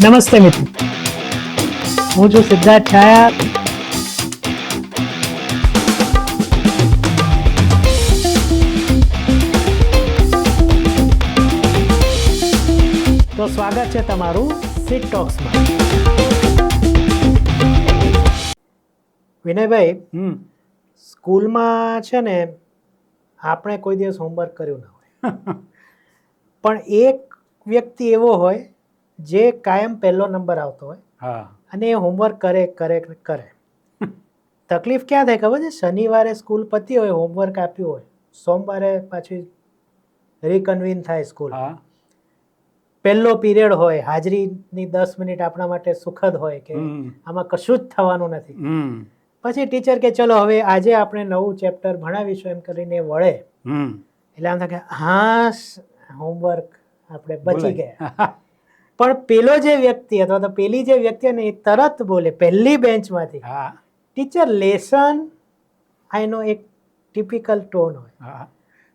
નમસ્તે મિત્રો. હું છું સિદ્ધાર્થ છાયા. તો સ્વાગત છે તમારું સિટ ટોક્સમાં વિનયભાઈ હમ. સ્કૂલમાં છે ને આપણે કોઈ દિવસ હોમવર્ક કર્યું ના હોય. પણ એક વ્યક્તિ એવો હોય જે કાયમ પહેલો નંબર આવતો હોય અને એ હોમવર્ક કરે કરે કરે. તકલીફ ક્યાં થાય ખબર છે? શનિવારે સ્કૂલ પતી હોય હોમવર્ક આપ્યું હોય સોમવારે પાછી રિકન્વીન થાય સ્કૂલ પહેલો પીરિયડ હોય હાજરીની દસ મિનિટ આપણા માટે સુખદ હોય કે આમાં કશું જ થવાનું નથી. પછી ટીચર કે ચલો હવે આજે આપણે નવું ચેપ્ટર ભણાવીશું એમ કરીને વળે. એટલે આમ થાય કે હા હોમવર્ક આપણે બચી. ગયા. પણ પેલો જે વ્યક્તિ અથવા તો પેલી જે વ્યક્તિ ને એ તરત બોલે પહેલી બેન્ચમાંથી હા. ટીચર લેસન આઈનો એક ટિપિકલ ટોન હોય. હા.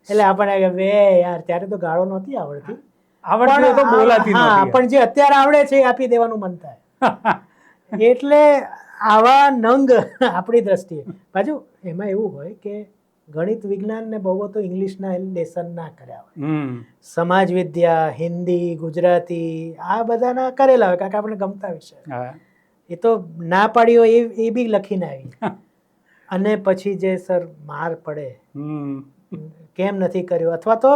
એટલે આપણને બે યાર ત્યારે તો ગાળો નહોતી આવડતી. આવડતી તો બોલાતી હા પણ જે અત્યારે આવડે છે એ આપી દેવાનું મન થાય. એટલે આવા નંગ આપણી દ્રષ્ટિએ. પાછું એમાં એવું હોય કે ગણિત વિજ્ઞાન ને બહુ તો ઇંગ્લિશના લેસન ના કર્યા હોય. સમાજ વિદ્યા હિન્દી ગુજરાતી આ બધાના કરેલા હોય કારણ કે આપણે ગમતા વિષય એ તો ના પાડ્યો એ એ બી લખીને આવી. અને પછી જે સર માર પડે હમ. કેમ નથી કર્યું? અથવા તો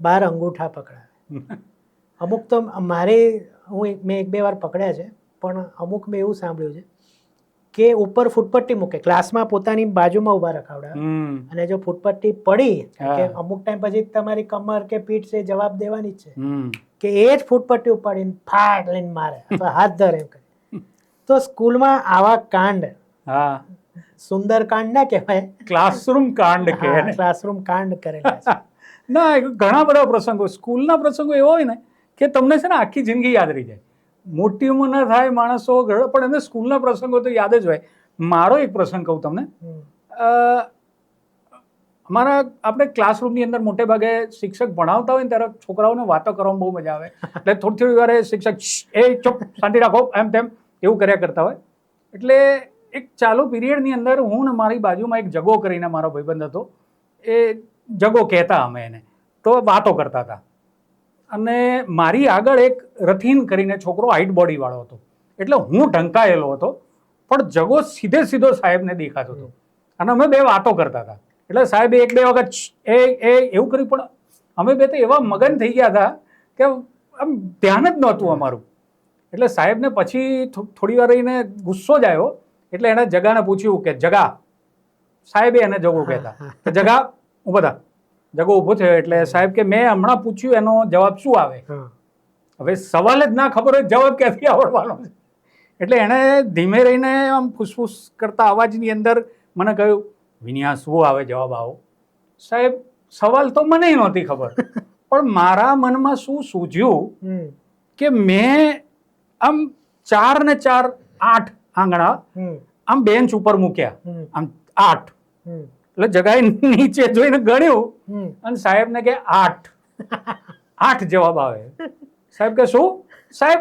બાર અંગૂઠા પકડાવે. અમુક તો મારે હું મેં એક બે વાર પકડ્યા છે પણ અમુક મેં એવું સાંભળ્યું છે કે ઉપર ફૂટપટ્ટી મૂકે. ક્લાસમાં પોતાની બાજુમાં ઊભા રખાવડા. અને જો ફૂટપટ્ટી પડી કે અમુક ટાઈમ પછી તમારી કમર કે પીઠ છે જવાબ દેવાની છે. કે એ જ ફૂટપટ્ટી ઉપાડીને ફાટ લઈને મારે. અથવા હાથ ધરે એમ કરે. તો સ્કૂલમાં આવા કાંડ. હા. સુંદર કાંડ ના કહેવાય. ક્લાસરૂમ કાંડ કે ક્લાસરૂમ કાંડ કરેલા ના ઘણા બધા પ્રસંગો સ્કૂલના પ્રસંગો એવા હોય ને કે તમને છે ને આખી જિંદગી યાદ રહી જાય. મોટી ઉંમરના થાય માણસો પણ એને સ્કૂલના પ્રસંગો તો યાદ જ હોય. મારો એક પ્રસંગ કહું તમને. અમારા આપણે ક્લાસરૂમની અંદર મોટે ભાગે શિક્ષક ભણાવતા હોય ને ત્યારે છોકરાઓને વાતો કરવામાં બહુ મજા આવે. એટલે થોડી થોડી વારે શિક્ષક એ ચોપ શાંતિ રાખો એમ તેમ એવું કર્યા કરતા હોય. એટલે એક ચાલુ પીરિયડની અંદર હું ને મારી બાજુમાં એક જગો કરીને મારો ભાઈબંધ હતો. એ જગો કહેતા અમે એને. તો વાતો કરતા હતા. અને મારી આગળ એક રથીન કરીને છોકરો હાઈટ બોડીવાળો હતો. એટલે હું ઢંકાયેલો હતો, પણ જગો સીધે સીધો સાહેબને દેખાતો હતો. અને અમે બે વાતો કરતા હતા. એટલે સાહેબ એક બે વખત એ એ, એવું કર્યું, પણ અમે બે તો એવા મગન થઈ ગયા હતા કે આમ ધ્યાન જ નહોતું અમારું. એટલે સાહેબને પછી થોડી વાર રહીને ગુસ્સો જ આવ્યો. એટલે એણે જગાને પૂછ્યું કે, જગા. સાહેબે એને જગો કહેતા જગા હું થા. જગો ઊભો થયો એટલે સાહેબ કે મેં હમણાં પૂછ્યું એનો જવાબ શું આવે? હવે સવાલ જ ના ખબર હોય જવાબ ક્યાંથી આવડવાનો છે? એટલે એણે ધીમે રહીને આમ ફૂસફૂસ કરતા અવાજની અંદર મને કહ્યું વિનિયા શું આવે જવાબ આવો? સાહેબ સવાલ તો મને નહોતી ખબર પણ મારા મનમાં શું સૂઝ્યું કે મેં આમ ચાર ને ચાર આઠ આંગણા આમ બેન્ચ ઉપર મૂક્યા. આમ આઠ. એટલે જગાએ નીચે જોઈને ગણ્યું. અને સાહેબને કે આઠ. આઠ જવાબ આવે. સાહેબ કે શું? સાહેબ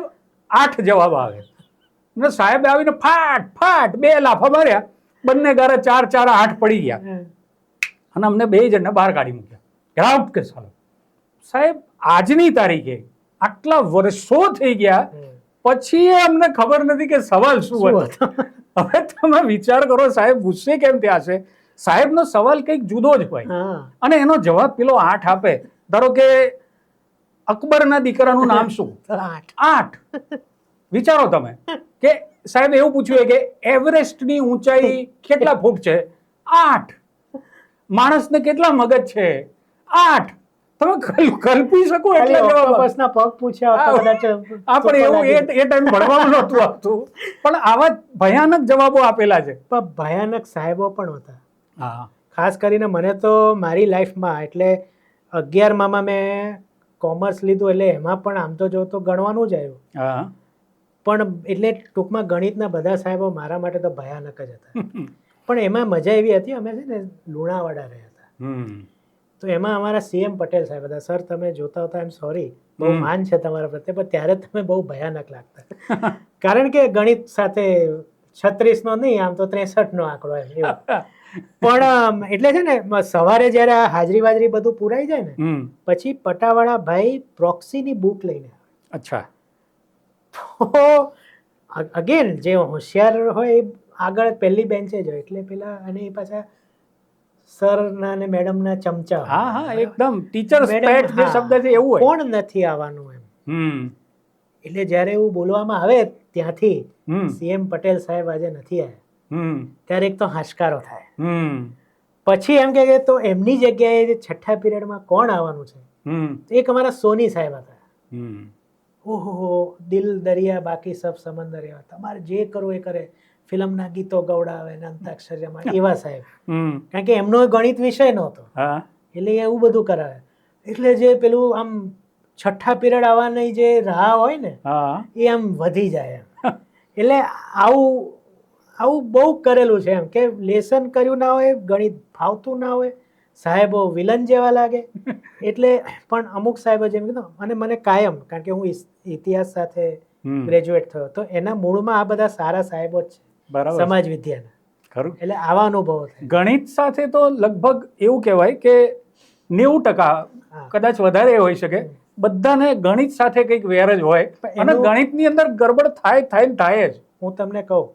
આઠ જવાબ આવે. અને સાહેબ આવીને ફાટ ફાટ બે લાફા માર્યા. બંને ગારે ચાર ચાર આઠ પડી ગયા. અને અમને બે જણને બહાર કાઢી મૂક્યા. ગ્રાઉન્ડ કે ચાલો સાહેબ આજની તારીખે આટલા વર્ષો થઈ ગયા. પછી એ અમને ખબર નથી કે સવાલ શું શું હતો. હવે તમે વિચાર કરો સાહેબ ગુસ્સે કેમ થયા છે સાહેબનો સવાલ કંઈક જુદો જ હોય. અને એનો જવાબ પેલો આઠ આપે. ધારો કે અકબરના દીકરાનું નામ શું? આઠ. વિચારો તમે કે સાહેબ એવું પૂછ્યું કે એવરેસ્ટની ઊંચાઈ કેટલા ફૂટ છે? આઠ. માણસને કેટલા મગજ છે? આઠ. તમે કલ્પી શકો એટલે ઓક્ટોપસના પગ પૂછ્યા કદાચ આ પણ એવું એ એ ટાઈમ ભણવાનું નહોતું આવતું. પણ આવા ભયાનક જવાબો આપેલા છે. પણ ભયાનક સાહેબો પણ હતા. હા. ખાસ કરીને મને તો મારી લાઈફમાં એટલે અગિયારમાં મેં કોમર્સ લીધું એટલે એમાં પણ આમ તો જો તો ગણવાનું જ આવ્યું. હા. પણ એટલે ટૂંકમાં ગણિતના બધા સાહેબો મારા માટે તો ભયાનક જ હતા. પણ એમાં મજા એવી હતી અમે છે ને લુણાવાડા રહ્યા હતા. તો એમાં અમારા સીએમ પટેલ સાહેબ હતા. સર તમે જોતા હતા એમ સોરી બહુ માન છે તમારા પ્રત્યે પણ ત્યારે તમે બહુ ભયાનક લાગતા. કારણ કે ગણિત સાથે છત્રીસ નો નહીં આમ તો ત્રેસઠનો આંકડો એમ. પણ એટલે છે ને સવારે જ્યારે આ હાજરી વાજરી બધું પુરાઈ જાય ને પછી પટાવાળા ભાઈ પ્રોક્સીની બુક લઈને અચ્છા. તો અગેન જે હોશિયાર હોય એ આગળ પહેલી બેન્ચે જ હોય એટલે પેલા અને એ પાછા સરના અને મેડમના ચમચા હા હા એકદમ. ટીચર પેટ જે શબ્દ છે એવું કોણ નથી આવવાનું એમ. હમ. એટલે જ્યારે એવું બોલવામાં આવે ત્યાંથી સીએમ પટેલ સાહેબ આજે નથી આવ્યા. ત્યારે એક તો હાશકારો થાય. પછી એમ કે તો એમની જગ્યાએ જે છઠ્ઠા પિરિયડમાં કોણ આવવાનું છે? એક અમારા સોની સાહેબ હતા. ઓહો દિલ દરિયા બાકી સબ સમંદર એવા. તમારે જે કરવું એ કરે. ફિલ્મના ગીતો ગવડાવે ને અંતાક્ષરીમાં એવા સાહેબ. કારણ કે એમનો ગણિત વિષય નહોતો. એટલે એવું બધું કરાવે. એટલે જે પેલું આમ છઠ્ઠા પિરિયડ આવવાની જે રાહ હોય ને એ આમ વધી જાય એટલે આવું આવું બહુ કરેલું છે એમ કે લેસન કર્યું ના હોય ગણિત ફાવતું ના હોય સાહેબો વિલન જેવા લાગે. એટલે પણ અમુક સાહેબો જેમ કીધું અને મને કાયમ કારણ કે હું ઇતિહાસ સાથે ગ્રેજ્યુએટ થયો તો એના મૂળમાં આ બધા સારા સાહેબો જ છે. સમાજ વિદ્યાના. ખરું. એટલે આવા અનુભવો ગણિત સાથે તો લગભગ એવું કહેવાય કે નેવું ટકા કદાચ વધારે હોઈ શકે. બધાને ગણિત સાથે કંઈક વેર જ હોય. અને ગણિતની અંદર ગડબડ થાય થાય ને થાય જ. હું તમને કહું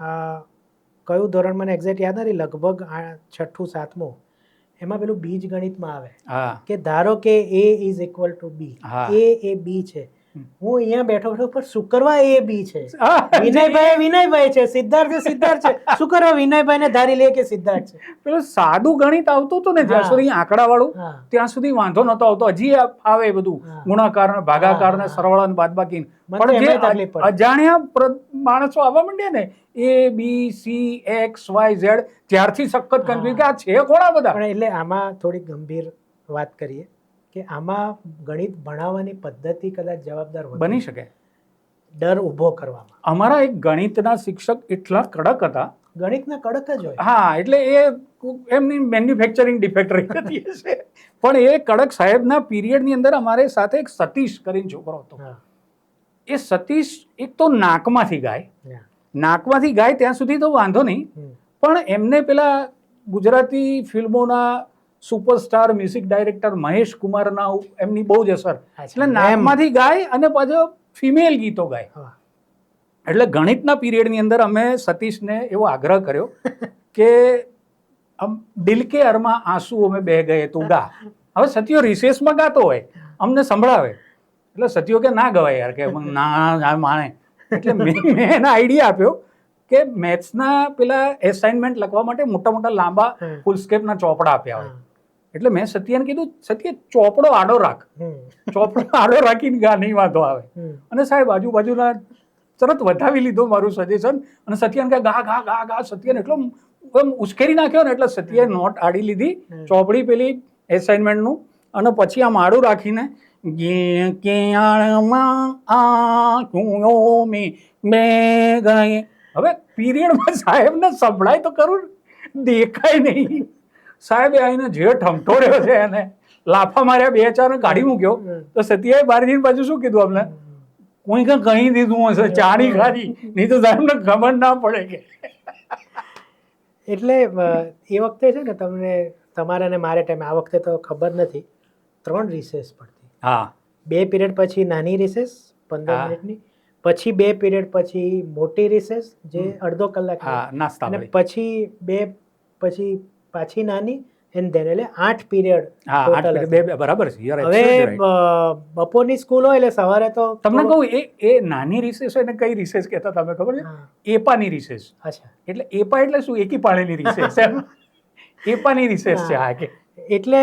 આ કયું ધોરણ મને એક્ઝેક્ટ યાદ નથી લગભગ છઠ્ઠું સાતમું એમાં પેલું બીજ ગણિતમાં આવે કે ધારો કે A is equal to B A A B છે. હું અહીંયા બેઠો બેઠો પણ શું કરવા એ બી છે. વિનયભાઈ વિનયભાઈ છે સિદ્ધાર્થ સિદ્ધાર્થ છે. શું કરવા વિનયભાઈ ને ધારી લે કે સિદ્ધાર્થ છે. પેલું સાદું ગણિત આવતું હતું ને જ્યાં સુધી આંકડા વાળું ત્યાં સુધી વાંધો નતો આવતો. હજી આવે બધું. ગુણાકાર ને ભાગાકાર ને. સરવાળા ને બાદબાકી. પણ જે. અજાણ્યા માણસો આવવા માંડ્યા ને A B C X Y Z ત્યારથી સખત. કન્ફ્યુઝ કે આ છે કોણ બધા? એટલે આમાં થોડી ગંભીર વાત કરીએ. કે આમાં ગણિત ભણાવવાની પદ્ધતિ કદાચ જવાબદાર બની શકે. ડર ઊભો કરવામાં. અમારા એક ગણિતના શિક્ષક એટલા કડક હતા. ગણિતના કડક જ હોય. હા એટલે એ એમની મેન્યુફેક્ચરિંગ ડિફેક્ટ રહી હતી હશે. પણ એ કડક સાહેબના પીરિયડની અંદર અમારે સાથે એક સતીશ કરીને છોકરો હતો. એ સતીશ એક તો નાકમાંથી ગાય. નાકમાંથી ગાય ત્યાં સુધી તો વાંધો નહીં. પણ એમને પેલા ગુજરાતી ફિલ્મોના સુપરસ્ટાર મ્યુઝિક ડાયરેક્ટર મહેશ કુમારના એમની બહુ જ અસર. એટલે નામમાંથી ગાય અને પાછો ફિમેલ ગીતો ગાય. એટલે ગણિતના પીરિયડની અંદર અમે સતીશને એવો આગ્રહ કર્યો કે આમ દિલ કે અરમાં આંસુ અમે બે ગયે તું ગા. હવે સતીઓ રિસેસમાં ગાતો હોય અમને સંભળાવે. એટલે સતીઓ કે ના ગવાય યાર કે ના માણે. એટલે મેં એને આઈડિયા આપ્યો કે મેથ્સના પેલા એસાઇનમેન્ટ લખવા માટે મોટા મોટા લાંબા ફૂલસ્કેપના ચોપડા આપ્યા હોય. એટલે મેં સત્યાને કીધું સત્ય ચોપડો આડો રાખ. ચોપડો આડો રાખીને ગા નહીં વાંધો આવે. અને સાહેબ આજુબાજુના તરત વધાવી લીધું મારું સજેશન અને સત્યન કે ગા ગા ગા ગા સત્યન. એટલો એમ ઉશ્કેરી નાખ્યો ને એટલે સત્યએ નોટ આડી લીધી. ચોપડી પેલી એસાઇનમેન્ટનું અને પછી આમ આડું રાખીને હવે પીરિયડમાં સાહેબને સંભળાય તો કરું દેખાય નહીં. સાહેબે આવીને જે ઠમઠોડ્યો છે એને લાફા માર્યા બે ચાર કાઢી મૂક્યો. તો સત્યાએ બાર જઈને પાછું શું કીધું અમને કોઈ કઈ કહી દીધું હશે ચાણી ખાધી. નહીં તો સાહેબને ખબર ના પડે કે. એટલે એ વખતે છે ને તમને તમારે અને મારે ટાઈમે આ વખતે તો ખબર નથી ત્રણ રિસેસ પડતી. હા. બે પીરિયડ પછી નાની રિસેસ પંદર મિનિટની પછી બે પીરિયડ પછી મોટી રિસેસ જે અડધો કલાક નાસ્તા અને પછી બે પછી પાછી નાની એન્ડ ધેન એટલે આઠ પીરિયડ હા આઠ બે બે બરાબર છે. હવે બપોરની સ્કૂલ હોય એટલે સવારે તો તમને કહું એ એ નાની રિસેસ હોય ને કઈ રિસેસ કહેતા તમે ખબર છે? એપાની રિસેસ અચ્છા. એટલે એપા એટલે શું? એકી પાણીની રિસેસ એપાની રિસેસ છે હા. કે એટલે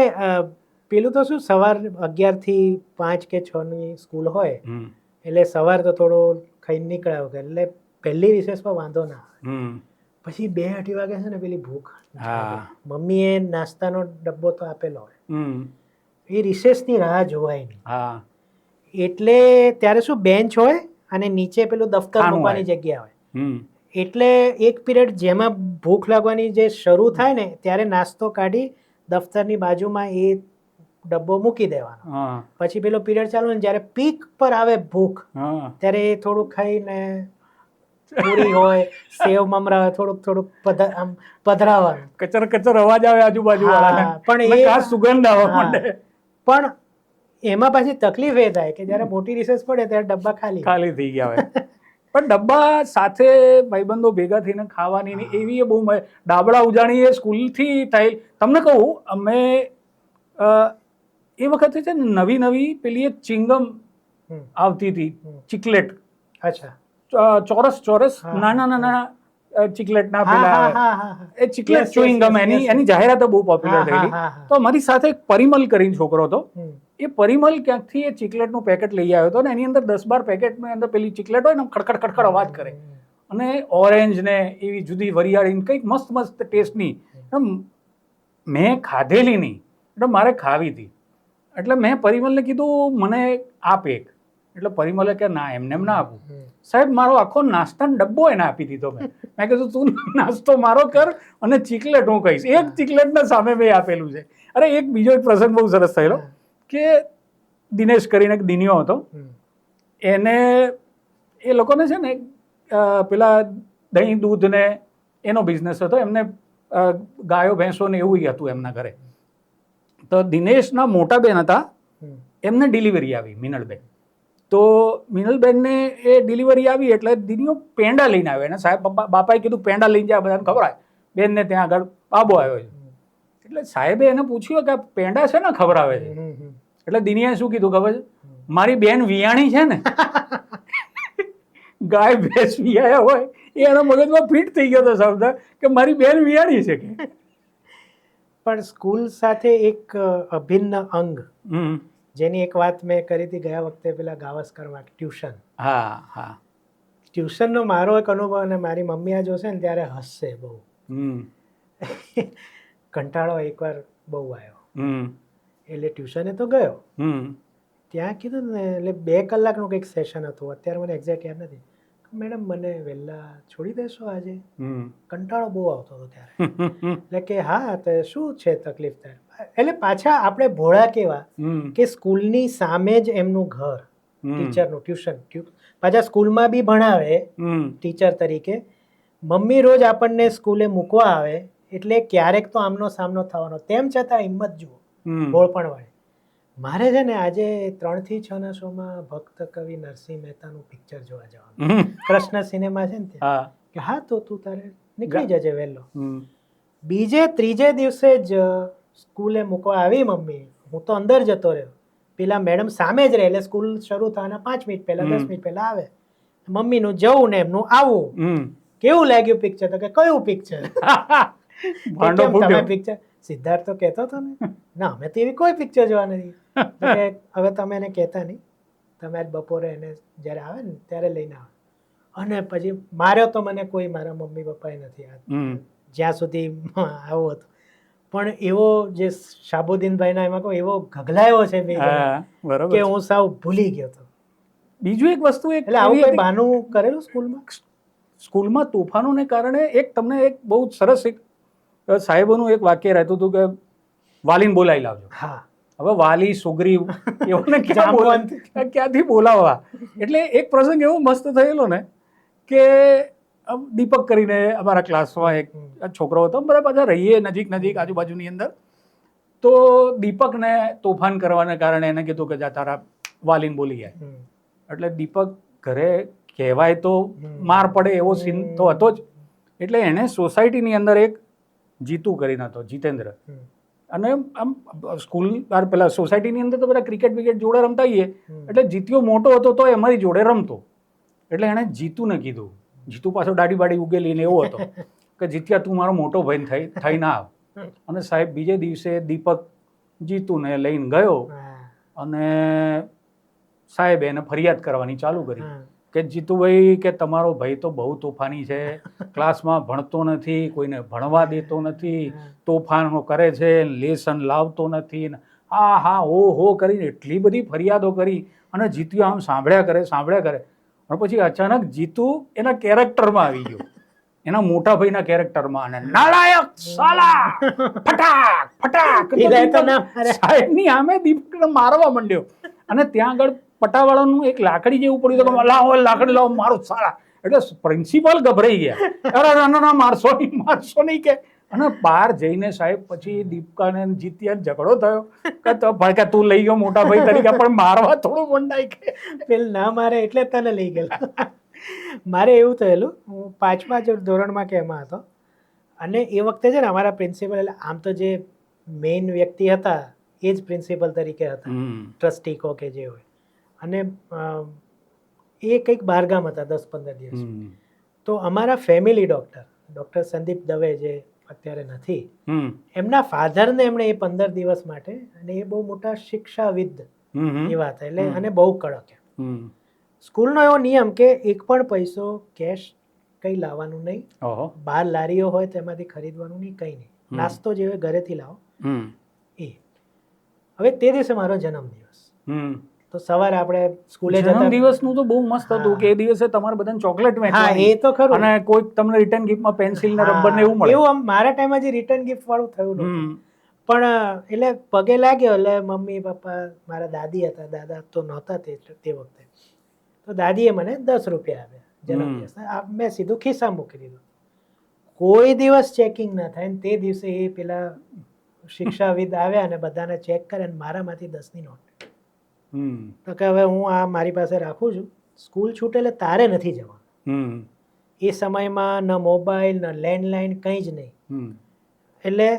પેલું તો શું? સવાર અગિયારથી પાંચ કે છ ની સ્કૂલ હોય. એટલે સવાર તો થોડો ખાઈને નીકળ્યા એટલે પહેલી રિસેસમાં વાંધો ના આવે. પછી બે અઢી વાગે છે ને પેલી ભૂખ. મમ્મી મમ્મીએ નાસ્તાનો ડબ્બો તો આપેલો હોય. એ રિસેસની રાહ જોવાય નહીં. એટલે ત્યારે શું બેન્ચ હોય અને નીચે પેલું દફતર મૂકવાની જગ્યા હોય. હમ. એટલે એક પીરિયડ જેમાં ભૂખ લાગવાની જે શરૂ થાય ને ત્યારે નાસ્તો કાઢી દફતરની બાજુમાં એ ડબ્બો મૂકી દેવાનો. પછી પેલો પીરિયડ ચાલુ ને જ્યારે પીક પર આવે ભૂખ ત્યારે એ થોડું ખાઈને પૂરી હોય સેવ મમરા થોડુંક થોડુંક આમ પધરાવાનું. કચર કચર અવાજ આવે આજુબાજુ પણ એ- સુગંધ આવવા માંડે. પણ એમાં પાછી તકલીફ એ થાય કે જ્યારે મોટી રિસર્ચ પડે ત્યારે ડબ્બા ખાલી. ખાલી થઈ ગયા હોય. પણ ડબ્બા સાથે ભાઈબંધો ભેગા થઈને ખાવાની એવી એ બહુ ડાબડા ઉજાણી એ સ્કૂલથી થાય. તમને કહું અમે એ વખતે છે નવી નવી પેલી એક ચિંગમ આવતી હતી ચિકલેટ. અચ્છા. ચોરસ ચોરસ નાના નાના ચિકલેટના પેલા. એ ચિકલેટ ચુઈંગ ગમ એની એની જાહેરાતો બહુ પોપ્યુલર થયેલી. તો અમારી સાથે એક પરિમલ કરીને છોકરો હતો. એ પરિમલ ક્યાંકથી એ ચિકલેટનું પેકેટ લઈ આવ્યો હતો ને એની અંદર દસ બાર પેકેટની અંદર પેલી ચિકલેટ હોય ને ખડખડ ખડખડ અવાજ કરે. અને ઓરેન્જ ને એવી જુદી વરિયાળી કંઈક મસ્ત મસ્ત ટેસ્ટની એમ મેં ખાધેલી નહીં. એટલે મારે ખાવી હતી. એટલે મેં પરિમલને કીધું મને આપ એક. એટલે પરિમલે કે ના એમને એમ ના આપું. સાહેબ મારો આખો નાસ્તાનો ડબ્બો એને આપી દીધો મેં. મેં કીધું તું નાસ્તો મારો કર અને ચિકલેટ હું કહીશ. એક ચિકલેટના સામે મેં આપેલું છે. અરે એક બીજો એક પ્રસંગ બહુ સરસ થયેલો કે દિનેશ કરીને એક દિનિયો હતો. એને એ લોકોને છે ને પેલા દહીં દૂધ ને એનો બિઝનેસ હતો. એમને ગાયો ભેંસો ને એવું હતું એમના ઘરે. તો દિનેશના મોટા બેન હતા. એમને ડિલિવરી આવી મિનલબેન. તો મિનલબેનને એ ડિલિવરી આવી એટલે દિનિયો પેંડા લઈને આવ્યો અને સાહેબ બાપાએ કીધું પેંડા લઈને જાય બધાને ખબર બેનને ત્યાં આગળ બાબો આવ્યો છે. એટલે સાહેબે એને પૂછ્યું કે પેંડા છે ને ખબર આવે છે. એટલે દિનિયાએ શું કીધું ખબર છે? મારી બેન વિયાણી છે ને. ગાય ભેંસ વિયાયા હોય એ એના મગજમાં ફિટ થઈ ગયો હતો શબ્દ કે મારી બેન વિયાણી છે કે. પણ સ્કૂલ સાથે એક અભિન્ન અંગ. જેની એક વાત મેં કરી હતી ગયા વખતે પેલા ગાવસ્કરમાં ટ્યુશન. હા હા. ટ્યુશનનો મારો એક અનુભવ અને મારી મમ્મી આ જોશે ને ત્યારે હસશે બહુ. હમ. કંટાળો એકવાર બહુ આવ્યો. હમ. એટલે ટ્યુશને તો ગયો. હમ. ત્યાં કીધું ને એટલે બે કલાકનું કંઈક સેશન હતું. અત્યારે મને એક્ઝેક્ટ યાદ નથી. મેડમ મને વહેલા છોડી દેશો આજે. હમ. કંટાળો બહુ આવતો હતો ત્યારે. એટલે કે હા તો શું છે તકલીફ થાય એટલે પાછા આપણે ભોળા કેવા કે સ્કૂલની સામે જ એમનું ઘર. ટીચરનું ટ્યુશન ટ્યુ- પાછા સ્કૂલમાં બી ભણાવે ટીચર તરીકે. મમ્મી રોજ આપણને સ્કૂલે મૂકવા આવે એટલે ક્યારેક તો આમનો સામનો થવાનો. તેમ છતાં હિંમત જુઓ ભોળપણ વાળી મારે છે ને આજે ત્રણથી છ ના શોમાં ભક્ત કવિ નરસિંહ મહેતાનું પિક્ચર જોવા જવાનું. કૃષ્ણ સિનેમા છે ને હા. કે હા તો તું તારે નીકળી જજે વહેલો. બીજે ત્રીજે દિવસે જ સ્કૂલે મૂકવા આવી મમ્મી. હું તો અંદર જતો રહ્યો. પેલા મેડમ સામે જ રહે એટલે સ્કૂલ શરૂ થવાના પાંચ મિનિટ પહેલા દસ મિનિટ પહેલા આવે. મમ્મીનું જવું ને એમનું આવું કેવું લાગ્યું પિક્ચર તો કે કયું પિક્ચર તમે પિક્ચર સિદ્ધાર્થ તો કહેતો હતો ને. ના અમે તો એવી કોઈ પિક્ચર જોવા નથી. હવે તમે એને કહેતા નહીં. તમે આજ બપોરે એને જ્યારે આવે ને ત્યારે લઈને આવો. અને પછી માર્યો તો મને કોઈ મારા મમ્મી પપ્પાએ નથી જ્યાં સુધી આવું હતું. પણ એવો જે શાબુદ્દીનભાઈના એમાં કહું એવો ગગલાયો છે બરોબર કે હું સાવ ભૂલી ગયો હતો. બીજું એક વસ્તુ એક એટલે આવું એવી બાનું કરેલું સ્કૂલમાં? સ્કૂલમાં તોફાનોને કારણે એક તમને એક બહુ સરસ એક સાહેબોનું એક વાક્ય રહેતું હતું કે વાલીને બોલાવી લાવજો. હા. હવે વાલી સુગરી એઓને ક્યાં. ક્યાંથી બોલાવવા? એટલે એક પ્રસંગ એવો મસ્ત થયેલો ને કે દીપક કરીને અમારા ક્લાસમાં એક. છોકરો હતો બધા પાછા રહીએ નજીક નજીક આજુબાજુની અંદર. તો દીપકને તોફાન કરવાને કારણે એને કીધું કે જા તારા વાલીન બોલી જાય એટલે દીપક ઘરે કહેવાય તો માર પડે એવો સીન તો હતો જ. એટલે એણે સોસાયટીની અંદર એક જીતુ કરીને હતો જીતેન્દ્ર. અને આમ સ્કૂલ બાર પેલા સોસાયટીની અંદર તો બધા ક્રિકેટ વિકેટ જોડે રમતા હોઈએ એટલે જીત્યો મોટો હતો તો એ અમારી જોડે રમતો. એટલે એણે જીતુને કીધું જીતુ પાછો દાઢી બાડી ઉગેલી ને એવો હતો કે જીત્યા તું મારો મોટો ભાઈ થઈ થઈ ના આવ. અને સાહેબ બીજે દિવસે દીપક જીતુને લઈને ગયો અને સાહેબ એને ફરિયાદ કરવાની ચાલુ કરી. કે જીતુભાઈ કે તમારો ભાઈ તો બહુ તોફાની છે ક્લાસમાં ભણતો નથી કોઈને ભણવા દેતો નથી તોફાનો કરે છે લેસન લાવતો નથી આ હા હા હો હો કરીને એટલી બધી ફરિયાદો કરી અને જીત્યું આમ સાંભળ્યા કરે સાંભળ્યા કરે. અને પછી અચાનક જીતુ એના કેરેક્ટરમાં આવી ગયો. એના મોટા ભાઈના કેરેક્ટરમાં અને નાલાયક સાલા ફટાક ફટાક. સાહેબની આમે દીપક મારવા માંડ્યો. અને ત્યાં આગળ પટાવાળાનું એક લાકડી જેવું પડ્યું તો કે લાવો લાકડી લાવો મારો સાલા. એટલે પ્રિન્સિપાલ ગભરાઈ ગયા. અરે ના ના મારશો નહીં મારશો નહીં કે. અને બહાર જઈને સાહેબ પછી દીપકાને જીત્યા ઝઘડો થયો. કે તો ભાઈ કે તું લઈ ગયો મોટા ભાઈ તરીકે પણ મારવા થોડું મંડાય કે પેલ ના મારે એટલે તને લઈ ગયેલા. મારે એવું થયેલું હું પાંચમા ધોરણમાં કે એમાં હતો. અને એ વખતે છે ને અમારા પ્રિન્સિપલ એટલે આમ તો જે મેઇન વ્યક્તિ હતા એ જ પ્રિન્સિપલ તરીકે હતા. ટ્રસ્ટી કો કે જે હોય. અને એ કંઈક બહારગામ હતા દસ પંદર દિવસ. તો અમારા family doctor doctor Sandeep Dave જે અત્યારે નથી. એમના ફાધરને એમણે એ પંદર દિવસ માટે અને એ બહુ મોટા શિક્ષાવિદ એવા હતા એટલે અને બહુ કડક સ્કૂલનો એવો નિયમ કે એક પણ પૈસો કેશ કંઈ લાવવાનું નહીં. બહાર લારીઓ હોય તેમાંથી ખરીદવાનું નહીં કંઈ નહીં. નાસ્તો જે હોય ઘરેથી લાવો. એ. હવે તે દિવસે મારો જન્મદિવસ. હમ. તો સવારે આપણે સ્કૂલે જતા દિવસનું તો બહુ મસ્ત હતું કે એ દિવસે તમારે બધાને ચોકલેટ હા એ તો ખરું. અને કોઈક તમને રિટર્ન ગિફ્ટમાં પેન્સિલ ને રબર ને એવું મળે. એવું આમ મારા ટાઈમમાં જે રિટર્ન ગિફ્ટ વાળું થયું. પણ એટલે પગે લાગ્યો એટલે મમ્મી પપ્પા મારા દાદી હતા. દાદા તો નહોતા તે તે વખતે. તો દાદીએ મને દસ રૂપિયા આપ્યા આ મેં સીધું ખિસ્સા મૂકી દીધું. કોઈ દિવસ ચેકિંગ ના થાય. ને તે દિવસે એ પેલા શિક્ષાવિદ આવ્યા અને બધાને ચેક કરે અને મારામાંથી દસની નોટ. તો કે હવે હું આ મારી પાસે રાખું છું. સ્કૂલ છૂટે એટલે તારે નથી જવાનું. એ સમયમાં ન મોબાઈલ ન લેન્ડલાઇન કંઈ જ નહીં. એટલે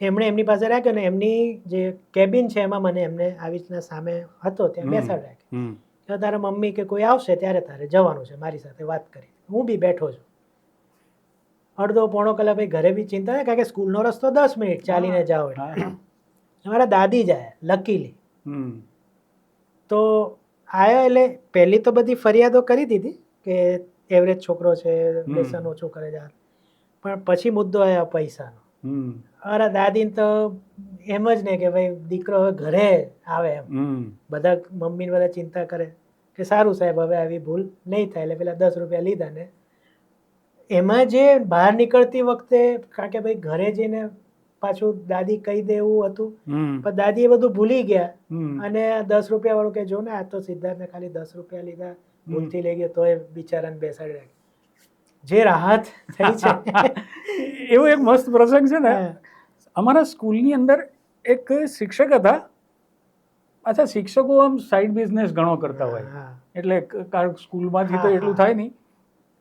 એમણે એમની પાસે રાખ્યો ને એમની જે કેબિન છે એમાં મને એમને આવી રીતના સામે હતો ત્યાં. બેસાડ રાખ્યો કે તારા મમ્મી કે કોઈ આવશે ત્યારે તારે જવાનું છે મારી સાથે વાત કરી. હું બી બેઠો છું. અડધો પોણો કલાક ભાઈ ઘરે બી ચિંતા થાય કારણ કે સ્કૂલનો રસ્તો દસ મિનિટ ચાલીને જાઓ એટલે. અમારા દાદી જાય લકીલી. તો આવ્યો એટલે પહેલી તો બધી ફરિયાદો કરી દીધી કે એવરેજ છોકરો છે લેસન ઓછું કરે છે. પણ પછી મુદ્દો આવ્યો પૈસાનો. અરે દાદીને તો એમ જ ને કે ભાઈ દીકરો હવે ઘરે આવે એમ. બધા મમ્મીને બધા ચિંતા કરે કે સારું સાહેબ હવે આવી ભૂલ નહીં થાય. એટલે પેલા દસ રૂપિયા લીધા ને. એમાં જે બહાર નીકળતી વખતે કારણ કે ભાઈ ઘરે જઈને પાછું દાદી કહી દે એવું હતું પણ દાદી એ બધું ભૂલી ગયા. અને દસ રૂપિયા વાળું કે જો ને આ તો સિદ્ધાર્થને ખાલી દસ રૂપિયા લીધા ભૂલથી લઈ ગયો તોય બિચારાને બેસાડી રાખી જે રાહત થઈ છે. એવો એક મસ્ત પ્રસંગ છે ને. અમારા સ્કૂલની અંદર એક શિક્ષક હતા. અચ્છા શિક્ષકો આમ સાઈડ બિઝનેસ ઘણો કરતા હોય. એટલે કારણ કે સ્કૂલમાંથી તો એટલું થાય નહીં.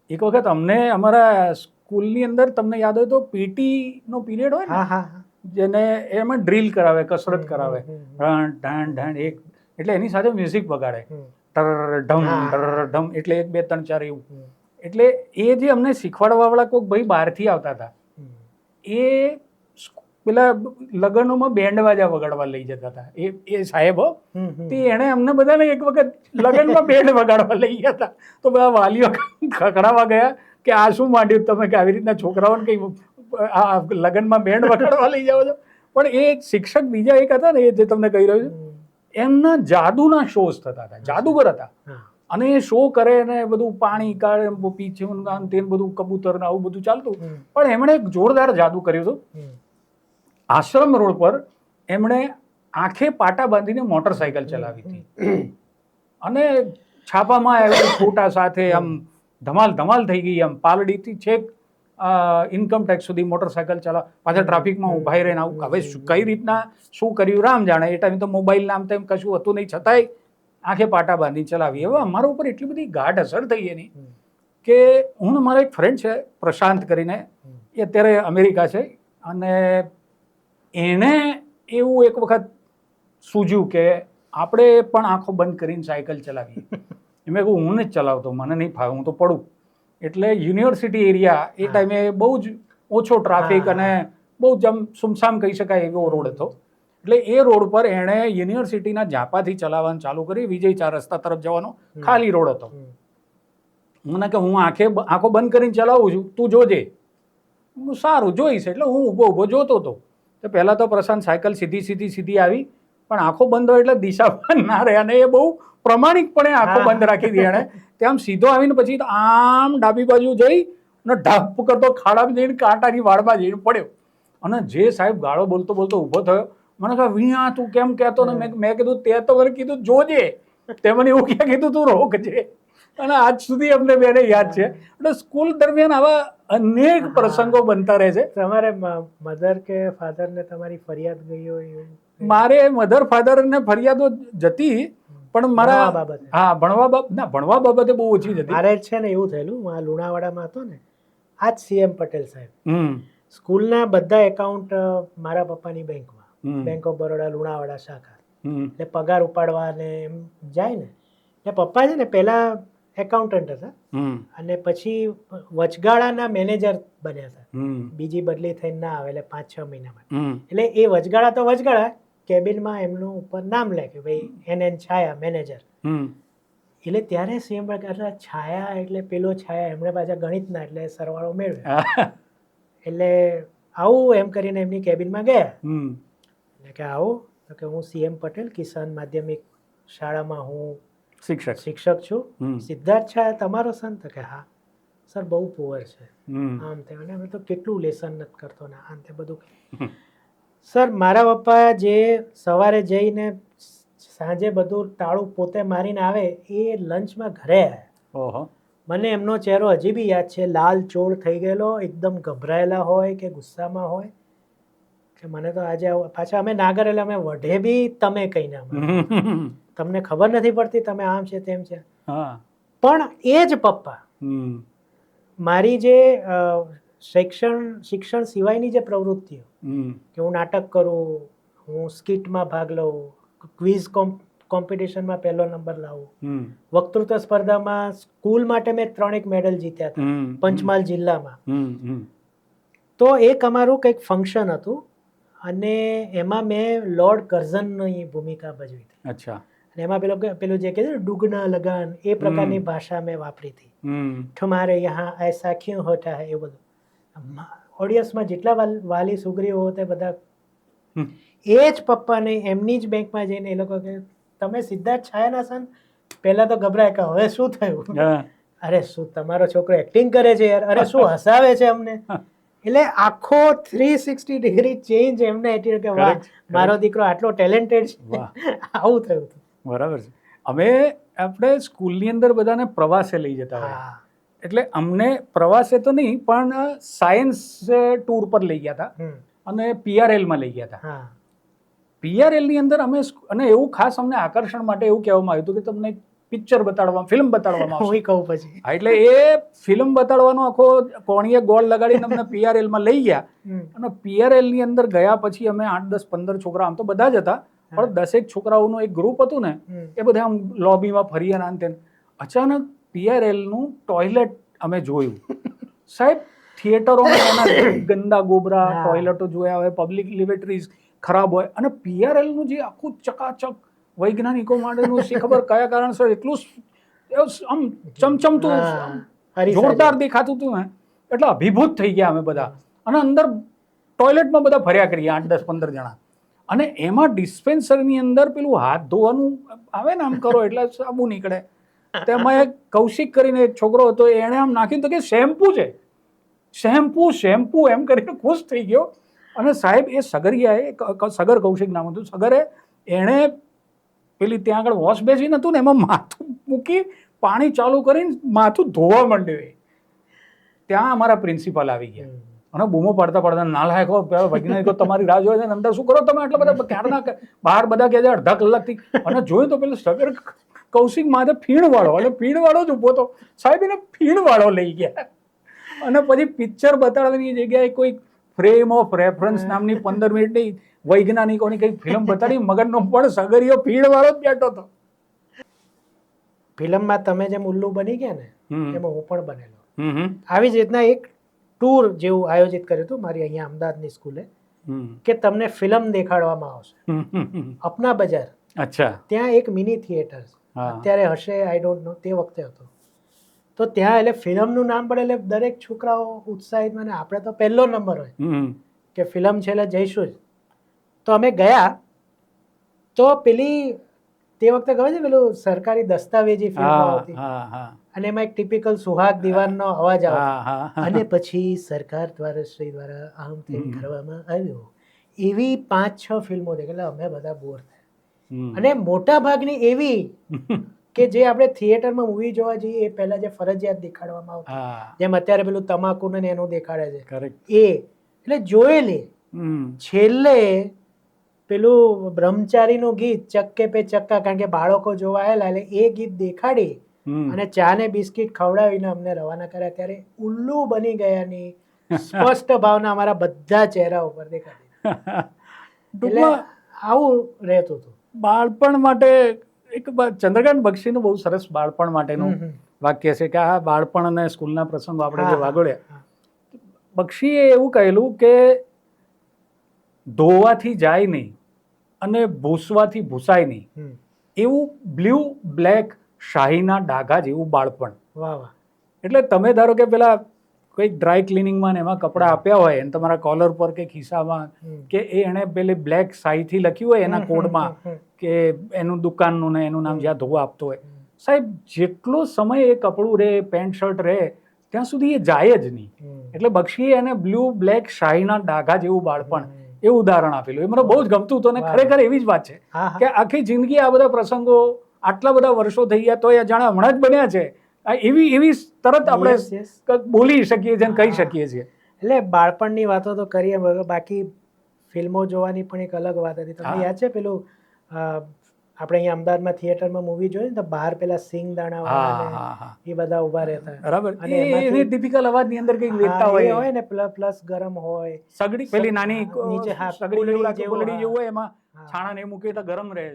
એક વખત અમને અમારા સ્કૂલની અંદર તમને યાદ હોય તો પીટી નો પીરિયડ હોય ને. જેને એમાં ડ્રીલ કરાવે કસરત કરાવે. ઢણ ઢણ ઢણ એક. એટલે એની સાથે મ્યુઝિક વગાડે. ટર ઢમ ટર ઢમ એટલે એક બે ત્રણ ચાર એવું. એટલે એ જે અમને શીખવાડવાવાળા કોઈક ભાઈ બહારથી આવતા હતા એ પેલા લગ્નોમાં બેન્ડ વાજા વગાડવા લઈ જતા હતા. એ એ સાહેબ. તે એણે અમને બધાને એક વખત લગ્નમાં બેન્ડ વગાડવા લઈ ગયા હતા. તો બધા વાલીઓ ખખડાવા ગયા. કે આ શું માંડ્યું? તમે કે આવી રીતના છોકરાઓને કંઈ આ લગ્નમાં બેન્ડ વગાડવા લઈ જાઓ છો? પણ એ શિક્ષક બીજા એક હતા ને એ જે તમને કહી રહ્યો છું એમના જાદુના શોઝ થતા હતા જાદુગર હતા. અને એ શો કરે ને બધું પાણી કાઢે પીછે તે બધું કબૂતર ને આવું બધું ચાલતું. પણ એમણે એક જોરદાર જાદુ કર્યું હતું. આશ્રમ રોડ પર એમણે આંખે પાટા બાંધીને મોટરસાયકલ ચલાવી હતી. અને છાપામાં આવ્યો ફોટા સાથે આમ ધમાલ ધમાલ થઈ ગઈ આમ પાલડીથી છેક ઇન્કમ ટેક્સ સુધી મોટરસાયકલ ચલાવ પાછા ટ્રાફિકમાં ઉભાઈ રહીને આવું હવે કઈ રીતના શું કર્યું રામ જાણે. એ ટાઈમે તો મોબાઈલ નામ તેમ કશું હતું નહીં છતાંય આંખે પાટા બાંધી ચલાવી. હવે અમારા ઉપર એટલી બધી ગાઢ અસર થઈ એની. કે હું મારો એક ફ્રેન્ડ છે પ્રશાંત કરીને. એ અત્યારે અમેરિકા છે. અને એણે એવું એક વખત સૂજ્યું કે આપણે પણ આંખો બંધ કરીને સાયકલ ચલાવીએ. એ મેં કહું હું નથી ચલાવતો મને નહીં ફાવે હું તો પડું. એટલે યુનિવર્સિટી એરિયા એ ટાઈમે બહુ જ ઓછો ટ્રાફિક અને બહુ જ આમ સુમસામ કહી શકાય એવો રોડ હતો. એટલે એ રોડ પર એણે યુનિવર્સિટીના ઝાપાથી ચલાવવાનું ચાલુ કરી વિજય ચાર રસ્તા તરફ જવાનો ખાલી રોડ હતો. મને કે હું આંખે આંખો બંધ કરીને ચલાવું છું તું જોજે. હું સારું જોઈશ. એટલે હું ઊભો ઊભો જોતો હતો. તો પહેલાં તો પ્રશાંત સાયકલ સીધી સીધી સીધી આવી પણ આંખો બંધ હોય એટલે દિશા પણ ના રહે અને એ બહુ પ્રમાણિકપણે આંખો બંધ રાખી દી એણે. તે સીધો આવીને પછી આમ ડાબી બાજુ જઈ અને ઢાપ કરતો ખાડામાં જઈને કાંટાની વાળમાં જઈને પડ્યો. અને જે સાહેબ ગાળો બોલતો બોલતો ઊભો થયો. મને કહે વિયા તું કેમ કહેતો ને? મેં મેં કીધું તે તો મને કીધું જોજે. તે મને એવું ક્યાં કીધું તું રોકજે. અને આજ સુધી અમને બેને યાદ છે. એટલે સ્કૂલ દરમિયાન આવા અનેક પ્રસંગો બનતા રહે છે. તમારે મધર કે ફાધર ને તમારી ફરિયાદ ગઈ હોય મારે મધર ફાધર ને ફરિયાદો જતી પણ મારા બાબતે. હા ભણવા ના ભણવા બાબતે બહુ ઓછી હતી. મારે છે ને એવું થયેલું હું આ લુણાવાડામાં હતો ને આ જ સીએમ પટેલ સાહેબ. સ્કૂલના બધા એકાઉન્ટ મારા પપ્પાની બેંકમાં. બેંક ઓફ બરોડા લુણાવાડા શાખા. એટલે પગાર ઉપાડવા ને એમ જાય ને. એટલે પપ્પા છે ને પહેલા એકાઉન્ટન્ટ હતા. અને પછી વચગાળાના મેનેજર બન્યા હતા. બીજી બદલી થઈને ના આવે એટલે પાંચ છ મહિનામાં એટલે એ વચગાળા તો વચગાળા કેબિનમાં એમનું ઉપર નામ લખ્યું ભાઈ એન એન છાયા મેનેજર હમ. એટલે ત્યારે સીએમ એટલે છાયા એટલે પેલો છાયા એમણે પાછા ગણિતના એટલે સરવાળો મેળવ્યો. એટલે આવું એમ કરીને એમની કેબિનમાં ગયા. એટલે કે આવો તો કે હું સીએમ પટેલ કિસાન માધ્યમિક શાળામાં હું શિક્ષક. શિક્ષક છું. સિદ્ધાર્થ છાયા તમારો સન તો કે હા. સર બહુ પુઅર છે. હમ. આમ તેમ. અને અમે તો કેટલું લેસન નથી કરતો ને આમ તે બધું. સર મારા પપ્પા જે સવારે જઈને સાંજે બધું તાળું પોતે મારીને આવે એ લંચમાં ઘરે આવ્યા ઓહો. મને એમનો ચહેરો હજી બી યાદ છે. લાલ ચોળ થઈ ગયેલો એકદમ ગભરાયેલા હોય કે ગુસ્સામાં હોય કે મને તો આજે પાછા અમે ના કરેલા અમે વઢે બી તમે કહીને ના તમને ખબર નથી પડતી તમે આમ છે તેમ છે. હા. પણ એ જ પપ્પા મારી જે શૈક્ષણ શિક્ષણ સિવાયની જે પ્રવૃત્તિઓ કે હું નાટક કરું હું સ્કીટમાં ભાગ લઉં ક્વિઝ કોમ્પિટિશનમાં પહેલો નંબર લાવું. વક્તૃત્વ સ્પર્ધામાં સ્કૂલ માટે મેં ત્રણેક મેડલ જીત્યા હતા. પંચમહાલ જિલ્લામાં. તો એક અમારું કંઈક ફંક્શન હતું અને એમાં મેં લોર્ડ કરઝનની ભૂમિકા ભજવી હતી. અચ્છા. અને એમાં પેલો પેલું જે કહે છે ડુગના લગન એ પ્રકારની ભાષા મેં વાપરી હતી. ઠમારે યહાં એસા ક્યું હોતા હે? એ બધું. ઓડિયન્સમાં જેટલા વાલી સુગ્રીવો હતા બધા. એ જ પપ્પાને એમની જ બેંકમાં જઈને એ લોકો કે તમે સિદ્ધાર્થ છાયાના સન? પહેલાં તો ગભરાય કે હવે શું થયું? અરે શું તમારો છોકરો એક્ટિંગ કરે છે યાર? અરે શું હસાવે છે અમને? એટલે આખો થ્રી સિક્સટી ડિગ્રી ચેન્જ એમને એટલે કે વાહ મારો દીકરો આટલો ટેલેન્ટેડ છે. આવું થયું બરાબર છે. અમે આપણે સ્કૂલની અંદર બધાને પ્રવાસે લઈ જતા હોય. એટલે અમને પ્રવાસે તો નહીં પણ સાયન્સ ટૂર પર લઈ ગયા હતા અને પીઆરએલમાં લઈ ગયા હતા પીઆરએલની અંદર અમે અને એવું ખાસ અમને આકર્ષણ માટે એવું કહેવામાં આવ્યું હતું કે તમને પિક્ચર બતાડવામાં ફિલ્મ બતાડવામાં આવશે. હું કહું પછી. એટલે એ ફિલ્મ બતાડવાનો આખો કોણીએ ગોળ લગાડીને અમને પીઆરએલમાં લઈ ગયા. અને પીઆરએલની અંદર ગયા પછી અમે આઠ દસ પંદર છોકરા આમ તો બધા જ હતા. પણ દસેક છોકરાઓનું એક ગ્રુપ હતું ને એ બધા આમ લોબીમાં ફરીએ અને તેમ. અચાનક પીઆરએલનું ટોયલેટ અમે જોયું. સાહેબ થિયેટરોમાં એના ગંદા ગોબરા ટોયલેટો જોયા હોય પબ્લિક લિબેટરીઝ ખરાબ હોય. અને પીઆરએલનું જે આખું ચકાચક વૈજ્ઞાનિકો માટેનું શી ખબર કયા કારણસર એટલું આમ ચમચમતું જોરદાર દેખાતું હતું ને. એટલે અભિભૂત થઈ ગયા અમે બધા. અને અંદર ટોયલેટમાં બધા ફર્યા કરીએ આઠ દસ પંદર જણા. અને એમાં ડિસ્પેન્સરની અંદર પેલું હાથ ધોવાનું આવે ને આમ કરો એટલે સાબુ નીકળે. તેમાં એક કૌશિક કરીને એક છોકરો હતો, એણે આમ નાખ્યું તો કે શેમ્પુ છે. શેમ્પુ શેમ્પુ એમ કરીને ખુશ થઈ ગયો. અને સાહેબ, એ સગરિયાએ સગર કૌશિક નામ હતું. સગરે એણે પેલી ત્યાં આગળ વોશ બેસીન હતું ને, એમાં માથું મૂકી પાણી ચાલુ કરીને માથું ધોવા માંડ્યું ત્યાં અમારા પ્રિન્સિપાલ આવી ગયા. અને બૂમો પાડતા પાડતા નાલાયકો પેલા વૈજ્ઞાનિકો તમારી રાહ જોઈએ અંદર શું કરો તમે આટલા બધા? ક્યારના બહાર બધા કહે છે અડધા કલાકથી. અને જોયું તો પેલું સગર કૌશિક માથે ફીણવાળો અને ફીણ જ ઊભો તો સાહેબ એને ફીણવાળો લઈ ગયા. અને પછી પિક્ચર બતાડવાની જગ્યાએ કોઈ ફ્રેમ ઓફ રેફરન્સ નામની પંદર મિનિટની વૈજ્ઞાનિકોની કંઈક ફિલ્મ બતાડી મગજનો પણ સગરીઓ ફીણવાળો જ બેઠો હતો. ફિલ્મમાં તમે જેમ ઉલ્લુ બની ગયા ને એમાં હું પણ બનેલો. આવી જ રીતના એક ટૂર જેવું આયોજિત કર્યું હતું મારી અહીંયા અમદાવાદની સ્કૂલે કે તમને ફિલ્મ દેખાડવામાં આવશે. અપના બજાર. અચ્છા. ત્યાં એક મિની થિયેટર હા અત્યારે હશે આઈ ડોન્ટ નો તે વખતે હતો. તો ત્યાં એટલે ફિલ્મનું નામ પડે એટલે દરેક છોકરાઓ ઉત્સાહિત મને. આપણે તો પહેલો નંબર હોય કે ફિલ્મ છે એટલે જઈશું જ. તો અમે ગયા. તો પેલી તે વખતે ખબર છે પેલું સરકારી દસ્તાવેજી ફિલ્મ અને એમાં એક ટિપિકલ સુહાગ દિવાનનો અવાજ આવે. અને પછી સરકાર દ્વારા શ્રી દ્વારા આમ તેમ કરવામાં આવ્યો. એવી પાંચ છ ફિલ્મો દેખ એટલે અમે બધા બોર થયા. અને મોટા ભાગની એવી કે જે આપણે થિયેટરમાં મૂવી જોવા જઈએ એ પહેલા જે ફરજિયાત દેખાડવામાં આવતું. જેમ અત્યારે પેલું તમાકુ ને એનું દેખાડે છે. એ. એટલે જોયેલી છેલ્લે પેલું બ્રહ્મચારીનું ગીત ચક્કે પે ચક્કા કારણ કે બાળકો જોવા આવેલા એટલે એ ગીત દેખાડી અને ચા ને બિસ્કિટ ખવડાવીને અમને રવાના કર્યા. ત્યારે ઉલ્લુ બની ગયાની સ્પષ્ટ ભાવના અમારા બધા ચહેરા ઉપર દેખાતી. એટલે આવું રહેતું હતું. બાળપણ માટે એક ચંદ્રકાંત બક્ષીનું બહુ સરસ બાળપણ માટેનું. વાક્ય છે કે આ બાળપણ અને સ્કૂલના પ્રસંગો આપણે જે વાગોળ્યા. બક્ષીએ એવું કહેલું કે ધોવાથી જાય નહીં અને ભૂસવાથી ભૂસાય નહીં. એવું બ્લુ બ્લેક શાહીના ડાઘા જેવું બાળપણ. વાહ વાહ. એટલે તમે ધારો કે પેલા કોઈક ડ્રાય ક્લિનિંગમાં ને એમાં કપડાં આપ્યા હોય અને તમારા કોલર પર કે ખિસ્સામાં કે એ એણે પેલી બ્લેક સાઈથી લખ્યું હોય એના કોડમાં. કે એનું દુકાનનું ને એનું નામ. જ્યાં ધોવા આપતો હોય. સાહેબ જેટલો સમય એ કપડું રહે પેન્ટ શર્ટ રહે ત્યાં સુધી એ જાય જ નહીં. એટલે બક્ષીએ એને બ્લુ બ્લેક શાહીના ડાઘા જેવું બાળપણ એ ઉદાહરણ આપેલું. એ મને બહુ જ ગમતું હતું અને ખરેખર એવી જ વાત છે કે આખી જિંદગી આ બધા પ્રસંગો આટલા બધા વર્ષો થઈ ગયા તો એ જાણે હમણાં જ બન્યા છે. એવી એવી તરત આપણે બોલી શકીએ છીએ કહી શકીએ છીએ. એટલે બાળપણની વાતો તો કરીએ બાકી ફિલ્મો જોવાની પણ એક અલગ વાત હતી. તમને. યાદ છે પેલું આપણે અહીંયા અમદાવાદમાં થિયેટરમાં મૂવી જોઈએ ને તો બહાર પેલા સિંગ દાણા એ બધા ઊભા રહેતા. બરાબર. અને એ ટિપિકલ અવાજની અંદર કંઈક લેતા હોય. હોય ને પ્લસ પ્લસ ગરમ હોય. સગડી પેલી નાની નીચે હા, સગડી જેવું હોય એમાં છાણા ને મૂકે તો ગરમ રહે.